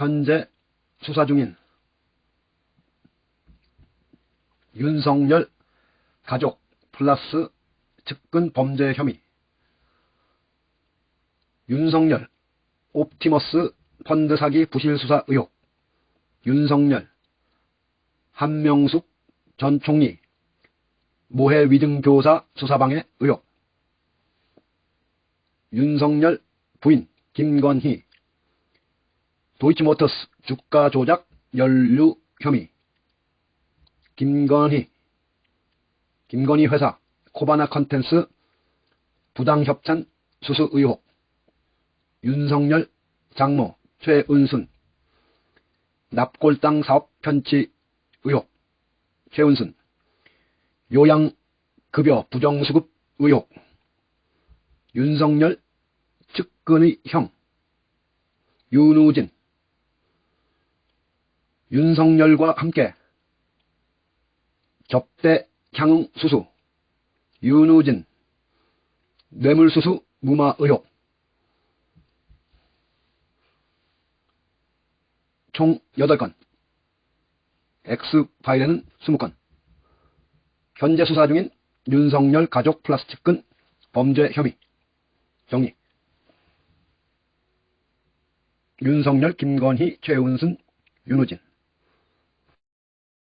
현재 수사 중인 윤석열 가족 플러스 측근 범죄 혐의 윤석열 옵티머스 펀드 사기 부실 수사 의혹 윤석열 한명숙 전 총리 모해 위증교사 수사방해 의혹 윤석열 부인 김건희 도이치모터스 주가 조작 연루 혐의. 김건희. 김건희 회사 코바나 컨텐츠 부당협찬 수수 의혹. 윤석열 장모 최은순. 납골당 사업 편취 의혹. 최은순. 요양급여 부정수급 의혹. 윤석열 측근의 형. 윤우진 윤석열과 함께 접대 향응 수수 윤우진 뇌물수수 무마 의혹 총 8건 X파일에는 20건. 현재 수사 중인 윤석열 가족 플러스 측근 범죄 혐의 정리 윤석열, 김건희, 최은순, 윤우진